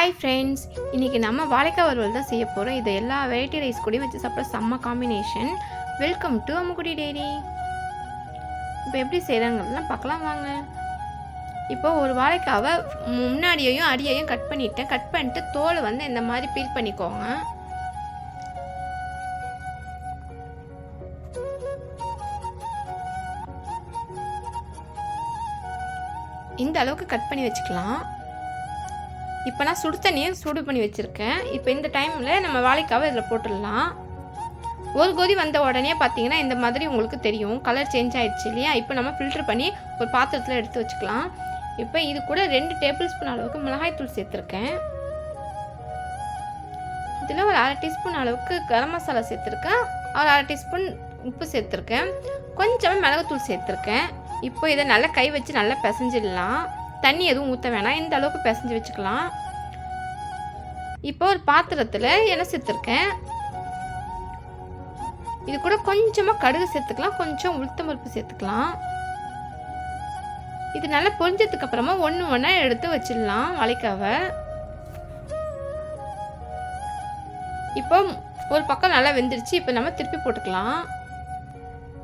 Hi friends இன்றைக்கி நம்ம வாழைக்காய் வறுவல் தான் செய்ய போகிறோம் இதை எல்லா வெரைட்டி ரைஸ் கூடயும் வச்சு சாப்பிட்ற செம்ம combination welcome to Ammukkudi dairy இப்போ எப்படி செய்கிறாங்கலாம் பார்க்கலாம் வாங்க. இப்போ ஒரு வாழைக்காவை முன்னாடியையும் அடியையும் கட் பண்ணிட்டேன் கட் பண்ணிட்டு தோலை வந்து இந்த மாதிரி பீல் பண்ணிக்கோங்க. இந்த அளவுக்கு கட் பண்ணி வச்சுக்கலாம். இப்போ நான் சுடு தண்ணியை சூடு பண்ணி வச்சுருக்கேன். இப்போ இந்த டைமில் நம்ம வாழைக்காவை இதில் போட்டுடலாம். ஒரு கொதி வந்த உடனே பார்த்தீங்கன்னா இந்த மாதிரி உங்களுக்கு தெரியும். கலர் சேஞ்ச் ஆயிடுச்சு இல்லையா? இப்போ நம்ம ஃபில்டர் பண்ணி ஒரு பாத்திரத்தில் எடுத்து வச்சுக்கலாம். இப்போ இது கூட ரெண்டு டேபிள் ஸ்பூன் அளவுக்கு மிளகாய்த்தூள் சேர்த்துருக்கேன். இதில் ஒரு அரை டீஸ்பூன் அளவுக்கு கரம் மசாலா சேர்த்துருக்கேன். ஒரு அரை டீஸ்பூன் உப்பு சேர்த்துருக்கேன். கொஞ்சமாக மிளகுத்தூள் சேர்த்துருக்கேன். இப்போ இதை நல்லா கை வச்சு நல்லா பிசைஞ்சிடலாம். தண்ணி எதுவும் ஊற்ற வேணாம். இந்த அளவுக்கு பிசைஞ்சு வச்சுக்கலாம். இப்போ ஒரு பாத்திரத்தில் எண்ணெய் சேர்த்துருக்கேன். இது கூட கொஞ்சமாக கடுகு சேர்த்துக்கலாம். கொஞ்சம் உளுத்தம் பருப்பு சேர்த்துக்கலாம். இது நல்லா பொரிஞ்சதுக்கு அப்புறமா ஒன்று ஒன்றா எடுத்து வச்சிடலாம் வாழைக்காவை இப்போ ஒரு பக்கம் நல்லா வெந்துருச்சு. இப்போ நம்ம திருப்பி போட்டுக்கலாம்.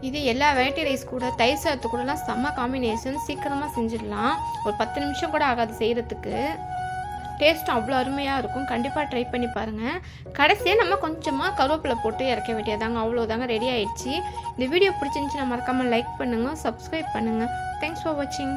இது எல்லா வெரைட்டி ரைஸ் கூட தயிர் சாதத்து கூடலாம் செம்ம காம்பினேஷன் சீக்கிரமாக செஞ்சிடலாம். ஒரு பத்து நிமிஷம் கூட ஆகாது செய்கிறதுக்கு டேஸ்ட்டும் அவ்வளோ அருமையாக இருக்கும். கண்டிப்பாக ட்ரை பண்ணி பாருங்கள் கடைசியாக நம்ம கொஞ்சமாக கருவேப்பிலை போட்டு இறக்க வேண்டியதாங்க அவ்வளோதாங்க ரெடி ஆயிடுச்சு. இந்த வீடியோ பிடிச்சிருந்துச்சுன்னா மறக்காமல் லைக் பண்ணுங்கள் சப்ஸ்கிரைப் பண்ணுங்கள் தேங்க்ஸ் ஃபார் வாட்சிங்